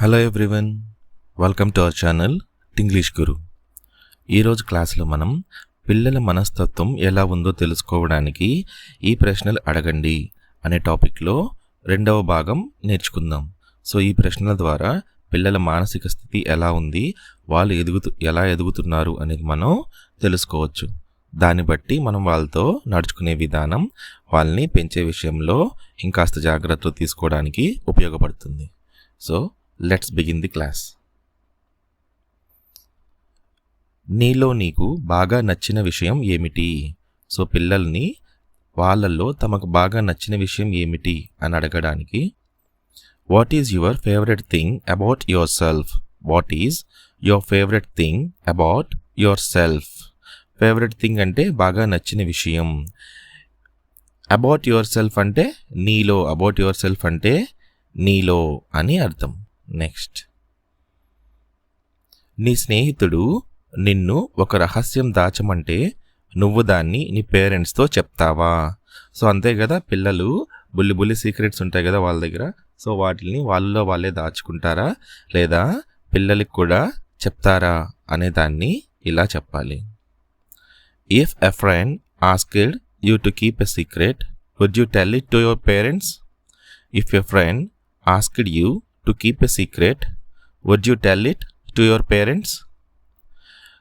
Hello everyone welcome to our channel English Guru ఈరోజు క్లాస్లో మనం పిల్లల మనస్తత్వం ఎలా ఉందో తెలుసుకోవడానికి ఈ ప్రశ్నలు అడగండి అనే టాపిక్లో రెండవ భాగం నేర్చుకుందాం. సో ఈ ప్రశ్నల ద్వారా పిల్లల మానసిక స్థితి ఎలా ఉంది వాళ్ళు ఎదుగుతూ ఎలా ఎదుగుతున్నారు అనేది మనం తెలుసుకోవచ్చు. దాన్ని బట్టి మనం వాళ్ళతో నడుచుకునే విధానం వాళ్ళని పెంచే విషయంలో ఇంకాస్త జాగ్రత్తలు తీసుకోవడానికి ఉపయోగపడుతుంది. So let's begin the class నీలో నీకు బాగా నచ్చిన విషయం ఏమిటి? సో పిల్లల్ని వాళ్ళల్లో తమకు బాగా నచ్చిన విషయం ఏమిటి? అని అడగడానికి what is your favourite thing about yourself what is your favourite thing about yourself favourite thing అంటే బాగా నచ్చిన విషయం. అబౌట్ యువర్ సెల్ఫ్ అంటే నీలో అబౌట్ యువర్ సెల్ఫ్ అంటే నీలో అని అర్థం. నెక్స్ట్ నీ స్నేహితుడు నిన్ను ఒక రహస్యం దాచమంటే నువ్వు దాన్ని నీ పేరెంట్స్తో చెప్తావా? సో అంతే కదా పిల్లలు బుల్లి బుల్లి సీక్రెట్స్ ఉంటాయి కదా వాళ్ళ దగ్గర. సో వాటిని వాళ్ళలో వాళ్ళే దాచుకుంటారా? లేదా పిల్లలకి కూడా చెప్తారా అనే దాన్ని ఇలా చెప్పాలి. If a friend asked you to keep a secret would you tell it to your parents if a friend asked you to keep a secret would you tell it to your parents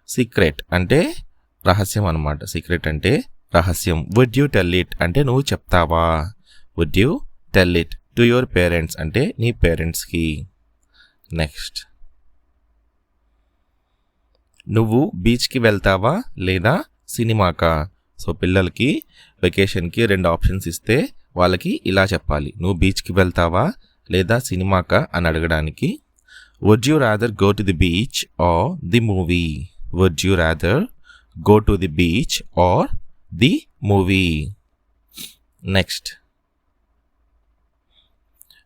secret అంటే రహస్యం అనమాట secret అంటే రహస్యం. Would you tell it అంటే నువ్వు చెప్తావా? Would you tell it to your parents అంటే నీ పేరెంట్స్కి నెక్స్ట్ నువ్వు బీచ్కి వెళ్తావా లేదా సినిమాకా? సో పిల్లలకి వెకేషన్కి రెండు ఆప్షన్స్ ఇస్తే వాళ్ళకి ఇలా చెప్పాలి. నువ్వు బీచ్కి వెళ్తావా లేదా సినిమాకా అని అడగడానికి would you rather go to the beach or the movie would you rather go to the beach or the movie next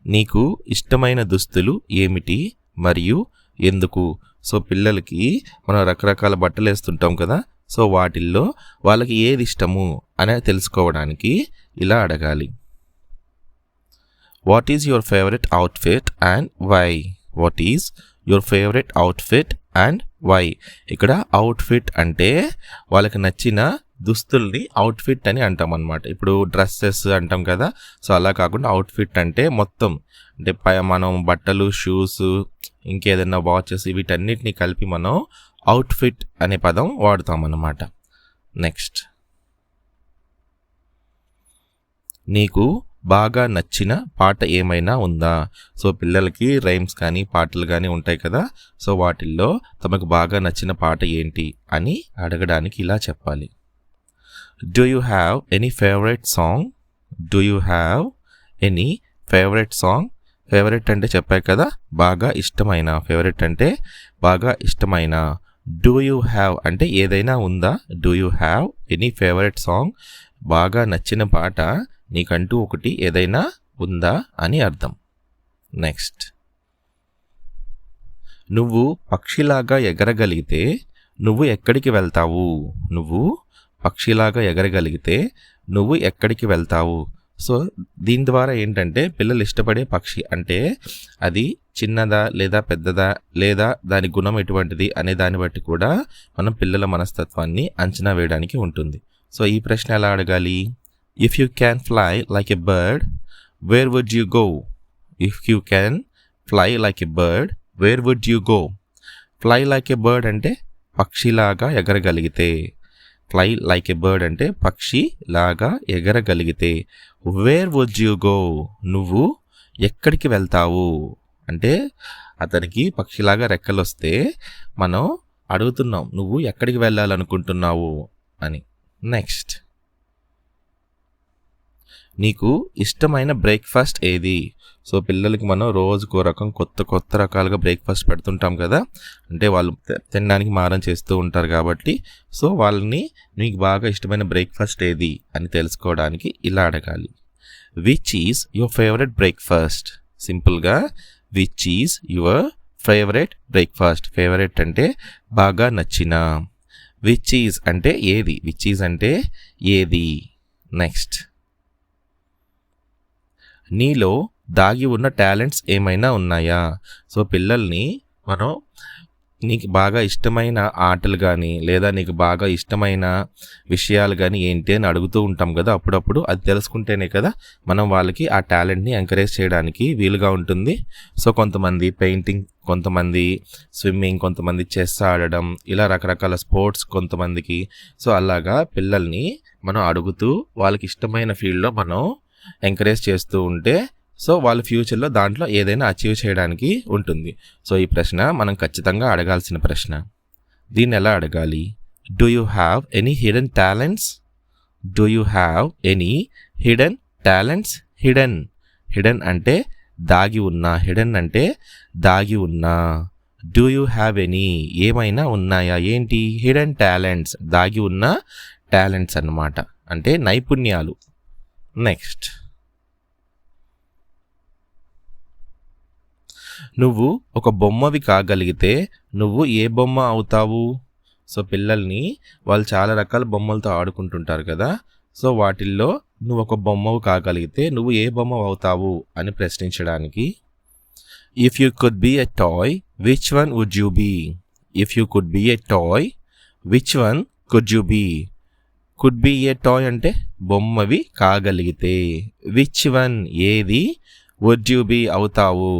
నీకు ఇష్టమైన దుస్తులు ఏమిటి? మరియు ఎందుకు? సో పిల్లలకి మనం రకరకాల బట్టలు వేస్తుంటాం కదా సో వాటిల్లో వాళ్ళకి ఏది ఇష్టము అనేది తెలుసుకోవడానికి ఇలా అడగాలి. What is your favourite outfit and why what is your favourite outfit and why ఇక్కడ అవుట్ఫిట్ అంటే వాళ్ళకి నచ్చిన దుస్తుల్ని అవుట్ఫిట్ అని అంటాం అనమాట ఇప్పుడు డ్రెస్సెస్ అంటాం కదా సో అలా కాకుండా అవుట్ఫిట్ అంటే మొత్తం. అంటే పై మనం బట్టలు షూస్ ఇంకేదైనా వాచెస్ వీటన్నిటిని కలిపి మనం అవుట్ఫిట్ అనే పదం వాడుతాం అన్నమాట. నెక్స్ట్ నీకు బాగా నచ్చిన పాట ఏమైనా ఉందా? సో పిల్లలకి రైమ్స్ కానీ పాటలు కానీ ఉంటాయి కదా. సో వాటిల్లో తమకు బాగా నచ్చిన పాట ఏంటి అని అడగడానికి ఇలా చెప్పాలి. Do you have any favourite song do you have any favourite song favourite అంటే చెప్పాయి కదా. బాగా ఇష్టమైన. ఫేవరెట్ అంటే బాగా ఇష్టమైన. డూ యూ హ్యావ్ అంటే ఏదైనా ఉందా? Do you have any favourite song బాగా నచ్చిన పాట నీకంటూ ఒకటి ఏదైనా ఉందా అని అర్థం. నెక్స్ట్ నువ్వు పక్షిలాగా ఎగరగలిగితే నువ్వు ఎక్కడికి వెళ్తావు? నువ్వు పక్షిలాగా ఎగరగలిగితే నువ్వు ఎక్కడికి వెళ్తావు? సో దీని ద్వారా ఏంటంటే పిల్లలు ఇష్టపడే పక్షి అంటే అది చిన్నదా లేదా పెద్దదా లేదా దాని గుణం ఎటువంటిది అనే దాన్ని బట్టి కూడా మనం పిల్లల మనస్తత్వాన్ని అంచనా వేయడానికి ఉంటుంది. సో ఈ ప్రశ్న ఎలా అడగాలి? If you can fly like a bird where would you go if you can fly like a bird where would you go fly like a bird అంటే పక్షిలాగా ఎగరగలిగితే. ఫ్లై లైక్ ఎ బర్డ్ అంటే పక్షి లాగా ఎగరగలిగితే. వేర్ వుడ్ యూ గో నువ్వు ఎక్కడికి వెళ్తావు? అంటే అతనికి పక్షిలాగా రెక్కలు వస్తే మనం అడుగుతున్నాం నువ్వు ఎక్కడికి వెళ్ళాలనుకుంటున్నావు? అని. నెక్స్ట్ నీకు ఇష్టమైన బ్రేక్ఫాస్ట్ ఏది? సో పిల్లలకి మనం రోజుకో రకం కొత్త కొత్త రకాలుగా బ్రేక్ఫాస్ట్ పెడుతుంటాం కదా? అంటే వాళ్ళు తినడానికి మారం చేస్తూ ఉంటారు కాబట్టి. సో వాళ్ళని నీకు బాగా ఇష్టమైన బ్రేక్ఫాస్ట్ ఏది? అని తెలుసుకోవడానికి ఇలా అడగాలి. Which is your favourite breakfast సింపుల్గా which is your favourite breakfast favourite అంటే బాగా నచ్చిన. విచ్ ఈజ్ అంటే ఏది? విచ్ ఈజ్ అంటే ఏది? నెక్స్ట్ నీలో దాగి ఉన్న టాలెంట్స్ ఏమైనా ఉన్నాయా? సో పిల్లల్ని మనం నీకు బాగా ఇష్టమైన ఆటలు కానీ లేదా నీకు బాగా ఇష్టమైన విషయాలు కానీ ఏంటి అని అడుగుతూ ఉంటాం కదా అప్పుడప్పుడు. అది తెలుసుకుంటేనే కదా మనం వాళ్ళకి ఆ టాలెంట్ని ఎంకరేజ్ చేయడానికి వీలుగా ఉంటుంది. సో కొంతమంది పెయింటింగ్ కొంతమంది స్విమ్మింగ్ కొంతమంది చెస్ ఆడడం ఇలా రకరకాల స్పోర్ట్స్ కొంతమందికి. సో అలాగా పిల్లల్ని మనం అడుగుతూ వాళ్ళకి ఇష్టమైన ఫీల్డ్లో మనం ఎంకరేజ్ చేస్తూ ఉంటే సో వాళ్ళ ఫ్యూచర్లో దాంట్లో ఏదైనా అచీవ్ చేయడానికి ఉంటుంది. సో ఈ ప్రశ్న మనం ఖచ్చితంగా అడగాల్సిన ప్రశ్న. దీన్ని ఎలా అడగాలి? Do you have any hidden talents do you have any hidden talents hidden hidden అంటే దాగి ఉన్న. హిడెన్ అంటే దాగి ఉన్న. డూ యూ హ్యావ్ ఎనీ ఏమైనా ఉన్నాయా? ఏంటి? హిడెన్ టాలెంట్స్ దాగి ఉన్న టాలెంట్స్ అన్నమాట. అంటే నైపుణ్యాలు. నెక్స్ట్ నువ్వు ఒక బొమ్మవి కాగలిగితే నువ్వు ఏ బొమ్మ అవుతావు? సో పిల్లల్ని వాళ్ళు చాలా రకాల బొమ్మలతో ఆడుకుంటుంటారు కదా. సో వాటిల్లో నువ్వు ఒక బొమ్మవు కాగలిగితే నువ్వు ఏ బొమ్మ అవుతావు అని ప్రశ్నించడానికి if you could be a toy which one would you be if you could be a toy which one could you be could be a toy అంటే బొమ్మవి కాగలిగితే విచ్ వన్ ఏది వుడ్ యూ బీ అవుతావు?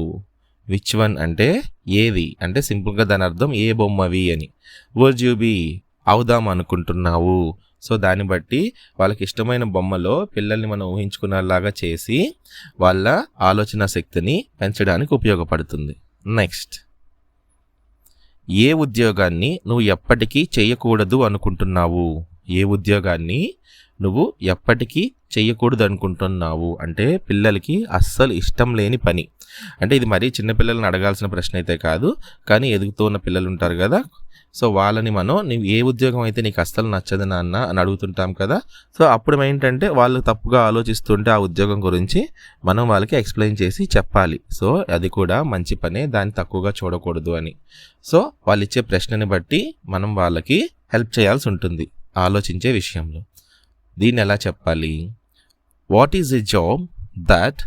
Which one అంటే ఏది? అంటే సింపుల్గా దాని అర్థం ఏ బొమ్మవి అని. వుడ్ యూ బీ అవుదాం అనుకుంటున్నావు? సో దాన్ని బట్టి వాళ్ళకి ఇష్టమైన బొమ్మలో పిల్లల్ని మనం ఊహించుకునేలాగా చేసి వాళ్ళ ఆలోచన శక్తిని పెంచడానికి ఉపయోగపడుతుంది. నెక్స్ట్ ఏ ఉద్యోగాన్ని నువ్వు ఎప్పటికీ చేయకూడదు అనుకుంటున్నావు? ఏ ఉద్యోగాన్ని నువ్వు ఎప్పటికీ చెయ్యకూడదు అనుకుంటున్నావు అంటే పిల్లలకి అస్సలు ఇష్టం లేని పని. అంటే ఇది మరీ చిన్నపిల్లల్ని అడగాల్సిన ప్రశ్న అయితే కాదు. కానీ ఎదుగుతున్న పిల్లలు ఉంటారు కదా. సో వాళ్ళని మనం నువ్వు ఏ ఉద్యోగం అయితే నీకు అస్సలు నచ్చదు నాన్న అని అడుగుతుంటాం కదా. సో అప్పుడు ఏంటంటే వాళ్ళు తప్పుగా ఆలోచిస్తుంటే ఆ ఉద్యోగం గురించి మనం వాళ్ళకి ఎక్స్ప్లెయిన్ చేసి చెప్పాలి. సో అది కూడా మంచి పనే దాన్ని తక్కువగా చూడకూడదు అని. సో వాళ్ళు ఇచ్చే ప్రశ్నని బట్టి మనం వాళ్ళకి హెల్ప్ చేయాల్సి ఉంటుంది ఆలోచించే విషయంలో. దీన్ని ఎలా చెప్పాలి? What is a job that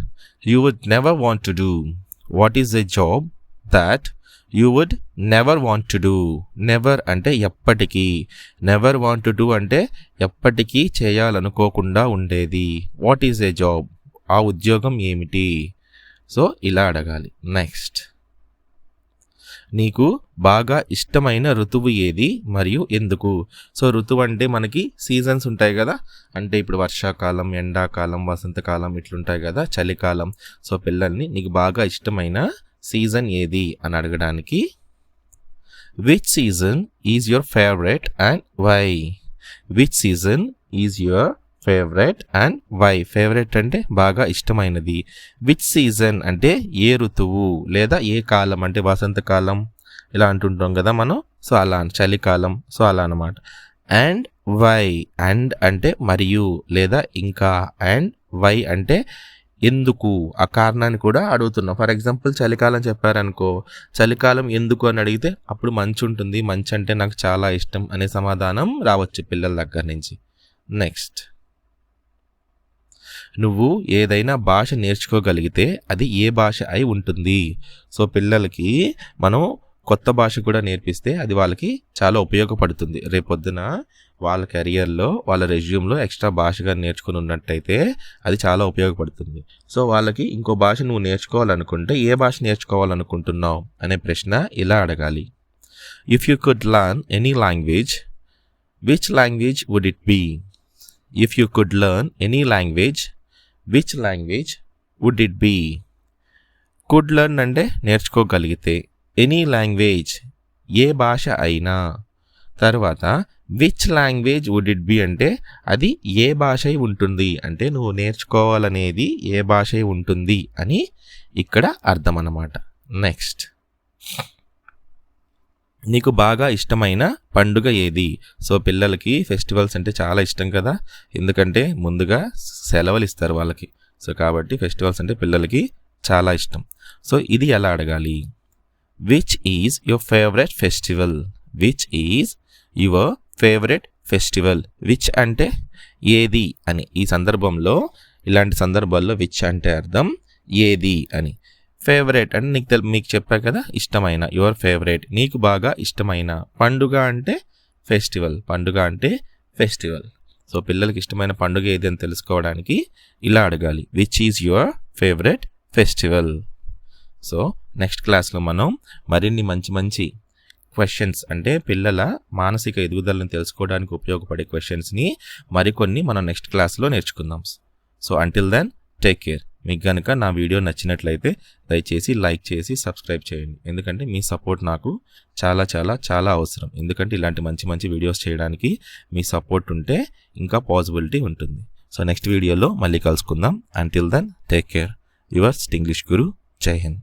you would never want to do what is a job that you would never want to do never అంటే ఎప్పటికీ. నెవర్ వాంట్ టు డూ అంటే ఎప్పటికీ చేయాలనుకోకుండా ఉండేది. వాట్ ఈజ్ ఏ జాబ్ ఆ ఉద్యోగం ఏమిటి? So ఇలా అడగాలి. నెక్స్ట్ నీకు బాగా ఇష్టమైన ఋతువు ఏది మరియు ఎందుకు? సో ఋతువు అంటే మనకి సీజన్స్ ఉంటాయి కదా. అంటే ఇప్పుడు వర్షాకాలం ఎండాకాలం వసంతకాలం ఇట్లుంటాయి కదా చలికాలం. సో పిల్లల్ని నీకు బాగా ఇష్టమైన సీజన్ ఏది అని అడగడానికి which season is your favourite and why which season is your favourite and why? Favourite అంటే బాగా ఇష్టమైనది. విచ్ సీజన్ అంటే ఏ ఋతువు లేదా ఏ కాలం అంటే వసంతకాలం ఇలా అంటుంటాం కదా మనం. సో అలా చలికాలం. సో అలా అనమాట అండ్ వై? అండ్ అంటే మరియు లేదా ఇంకా? అండ్ వై అంటే ఎందుకు? ఆ కారణాన్ని కూడా అడుగుతున్నాం. ఫర్ ఎగ్జాంపుల్ చలికాలం చెప్పారనుకో చలికాలం ఎందుకు అని అడిగితే అప్పుడు మంచు ఉంటుంది. మంచు అంటే నాకు చాలా ఇష్టం అనే సమాధానం రావచ్చు పిల్లల దగ్గర నుంచి. నెక్స్ట్. నువ్వు ఏదైనా భాష నేర్చుకోగలిగితే అది ఏ భాష అయి ఉంటుంది. సో పిల్లలకి మనం కొత్త భాష కూడా నేర్పిస్తే అది వాళ్ళకి చాలా ఉపయోగపడుతుంది. రేపొద్దున వాళ్ళ కెరియర్లో వాళ్ళ రెజ్యూమ్లో ఎక్స్ట్రా భాషగా నేర్చుకుని ఉన్నట్టయితే అది చాలా ఉపయోగపడుతుంది. సో వాళ్ళకి ఇంకో భాష నువ్వు నేర్చుకోవాలనుకుంటే ఏ భాష నేర్చుకోవాలనుకుంటున్నావు అనే ప్రశ్న ఇలా అడగాలి. If you could learn any language which language would it be if you could learn any language which language would it be could learn అంటే నేర్చుకోగలిగితే ఎనీ లాంగ్వేజ్ ఏ భాష అయినా. తర్వాత which language would it be అంటే అది ఏ భాష ఉంటుంది. అంటే నువ్వు నేర్చుకోవాలనేది ఏ భాష ఉంటుంది అని ఇక్కడ అర్థం అన్నమాట నెక్స్ట్ నీకు బాగా ఇష్టమైన పండుగ ఏది? సో పిల్లలకి ఫెస్టివల్స్ అంటే చాలా ఇష్టం కదా. ఎందుకంటే ముందుగా సెలవులు ఇస్తారు వాళ్ళకి. సో కాబట్టి ఫెస్టివల్స్ అంటే పిల్లలకి చాలా ఇష్టం. సో ఇది ఎలా అడగాలి? Which is your favourite festival which is your favourite festival which అంటే ఏది అని. ఈ సందర్భంలో ఇలాంటి సందర్భాల్లో విచ్ అంటే అర్థం ఏది అని. ఫేవరెట్ అంటే నీకు తెల్ మీకు చెప్పా కదా ఇష్టమైన యువర్ ఫేవరెట్. నీకు బాగా ఇష్టమైన పండుగ అంటే ఫెస్టివల్. పండుగ అంటే ఫెస్టివల్. సో పిల్లలకి ఇష్టమైన పండుగ ఏది అని తెలుసుకోవడానికి ఇలా అడగాలి. Which is your favourite festival so next క్లాస్లో మనం మరిన్ని మంచి మంచి క్వశ్చన్స్ అంటే పిల్లల మానసిక ఎదుగుదలను తెలుసుకోవడానికి ఉపయోగపడే క్వశ్చన్స్ని మరికొన్ని మనం నెక్స్ట్ క్లాస్లో నేర్చుకుందాం. So until then take care మీకు కనుక నా వీడియో నచ్చినట్లయితే దయచేసి లైక్ చేసి సబ్స్క్రైబ్ చేయండి. ఎందుకంటే మీ సపోర్ట్ నాకు చాలా చాలా చాలా అవసరం. ఎందుకంటే ఇలాంటి మంచి మంచి వీడియోస్ చేయడానికి మీ సపోర్ట్ ఉంటే ఇంకా పాసిబిలిటీ ఉంటుంది. సో నెక్స్ట్ వీడియోలో మళ్ళీ కలుసుకుందాం. Until then take care yours English Guru Jai Hind